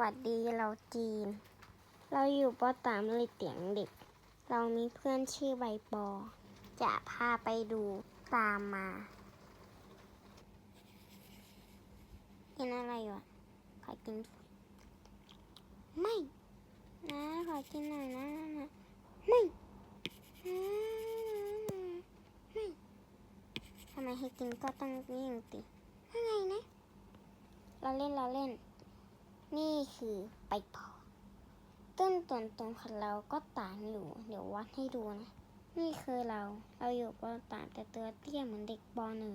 วัสดีเราจีน เราอยู่ปตามเลยเตียงเด็ก เรามีเพื่อนชื่อใบปอ จะพาไปดูตามมากินอะไรวะขอกิน ไม่ นะ ขอกินหน่อยนะนะไม่นะไม่ทำไมให้กินก็ต้องยิ่งติว่าไงนะ เราเล่นเราเล่น นี่คือไปพอต้นตนตรงของเราก็ต่างอยู่ เดี๋ยววัดให้ดูนะ นี่คือเรา เราอยู่ปต่างแต่ตัวเตี้ยเหมือนเด็กปอหนึ่ง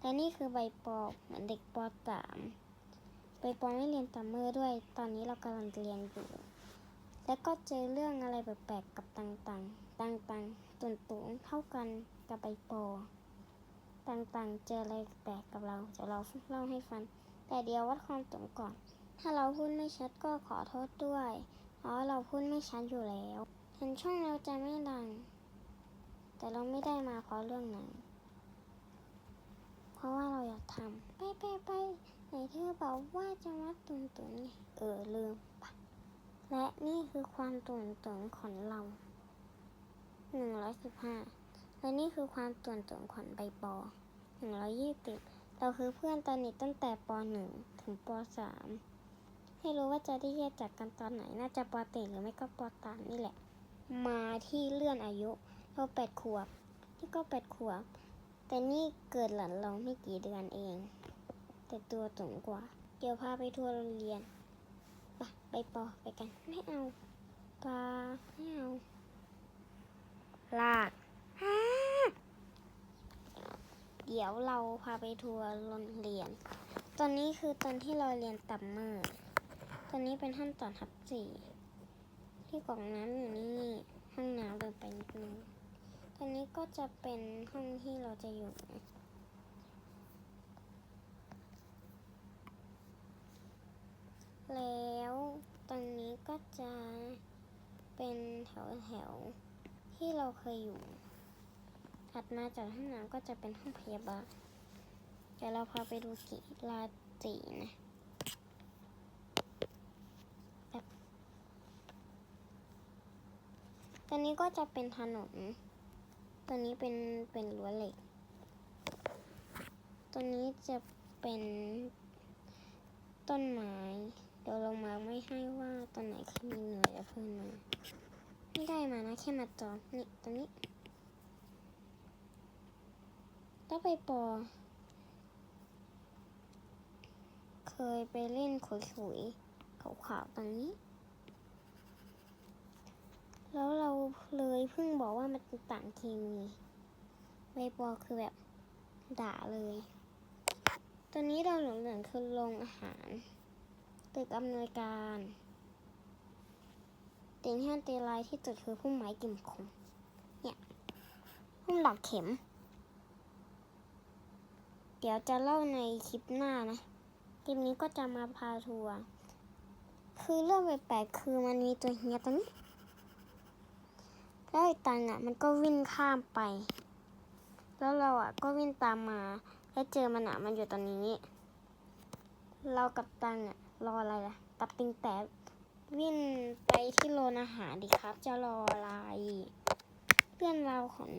และนี่คือใบปอเหมือนเด็กปอสามใบปอไม่เรียนตัมเมอด้วย ตอนนี้เรากำลังเรียนอยู่ แล้วก็เจอเรื่องอะไรแปลกๆกับต่างๆ ต่างๆตุนตุนๆเท่ากันกับใบปอต่างๆ เจออะไรแปลกกับเรา เดี๋ยวเราเล่าให้ฟัง แต่เดี๋ยววัดความตรงก่อน ถ้าเราพูดไม่ชัดก็ขอโทษด้วยเพราะเราพูดไม่ชัดอยู่แล้ว ถึงช่องเราจะไม่ดัง แต่เราไม่ได้มาเพราะเรื่องนั้น เพราะว่าเราอยากทำไปไปไปไหนเธอบอกว่าจะวัดตุนตุนไงเออลืมปะและนี่คือความตุนตุนของเราหนึ่งร้อยสิบห้าและนี่คือความตุนตุนของใบปอหนึ่งร้อยยี่สิบเราคือเพื่อนตอนนี้ตั้งแต่ป .1 ถึงป .3 ไม่รู้ว่าจะได้แยกจากกันตอนไหน น่าจะปอเตหรือไม่ก็ปอตามนี่แหละ มาที่เลื่อนอายุเราแปดขวบ นี่ก็แปดขวบ แต่นี่เกิดหลังเราไม่กี่เดือนเอง แต่ตัวสูงกว่า เดี๋ยวพาไปทัวร์โรงเรียนไปไปปอไปกัน ไม่เอาปลาไม่เอา ลากฮ่าเดี๋ยวเราพาไปทัวร์โรงเรียน ตอนนี้คือตอนที่เราเรียนตัมเมอร์ ตอนนี้เป็นขั้นตอนทับสี่ที่กล่องน้ำอยู่นี่ห้องน้ำเดินไปนิดนึงตอนนี้ก็จะเป็นห้องที่เราจะอยู่แล้วตอนนี้ก็จะเป็นแถวแถวที่เราเคยอยู่ ถัดมาจากห้องน้ำก็จะเป็นห้องพยาบาลเดี๋ยวเราพาไปดูกีฬาสีนะแบบ ตอนนี้ก็จะเป็นถนนตอนนี้เป็นเป็นรั้วเหล็ก ตัวนี้จะเป็นต้นไม้ เดี๋ยวเรามาไม่ให้ว่าตอนไหนเคยมีหน่วยแล้วเพื่อนมาไม่ได้มานะแค่มาจอนี่ตรงนี้ถ้าไปปอ เคยไปเล่นขุยขุยๆขาวๆตรงนี้ แล้วเรา เพิ่งบอกว่ามันเป็นต่างเคมีใบปอคือแบบด่าเลย ตัวนี้เราเหลืองๆคือโรงอาหารตึกอำนวยการติงแห้นเตลายที่จุดคือพุ่มไม้กิ่มคมเนี่ยพุ่มหลักเข็ม เดี๋ยวจะเล่าในคลิปหน้านะคลิปนี้ก็จะมาพาทัวร์คือเรื่องแปลกๆคือมันมีตัวเฮียตัวนี้ แล้วไอ้ตังอะมันก็วิ่งข้ามไป แล้วเราอะก็วิ่งตามมา แล้วเจอมันอะมันอยู่ตอนนี้ เรากับตังอะรออะไรล่ะ ตับติงแต่วิ่งไปที่โรงอาหารดิครับ จะรออะไร เพื่อนเราของ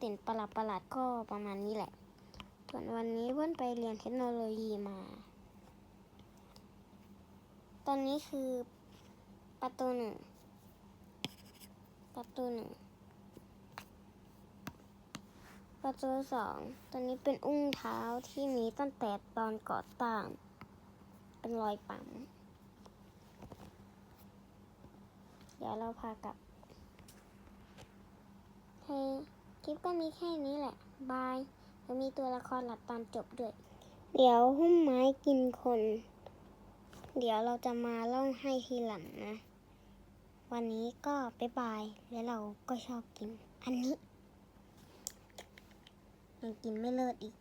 ติ่นประหลาดประหลาดๆก็ประมาณนี้แหละส่วนวันนี้เพื่อนไปเรียนเทคโนโลยีมา ตอนนี้คือประตูหนึ่ง ประตูหนึ่งประตูสองตอนนี้เป็นอุ้งเท้าที่มีตั้งแต่ตอนก่อตั้งเป็นรอยปั๊ม เดี๋ยวเราพากลับเฮ้คลิปก็มีแค่นี้แหละ บายแล้วมีตัวละครหลับตอนจบด้วย เดี๋ยวหุ้มไม้กินคน เดี๋ยวเราจะมาเล่าให้ทีหลังนะ วันนี้ก็บ๊ายบาย แล้วเราก็ชอบกิน อันนี้ยังกินไม่เลิศอีก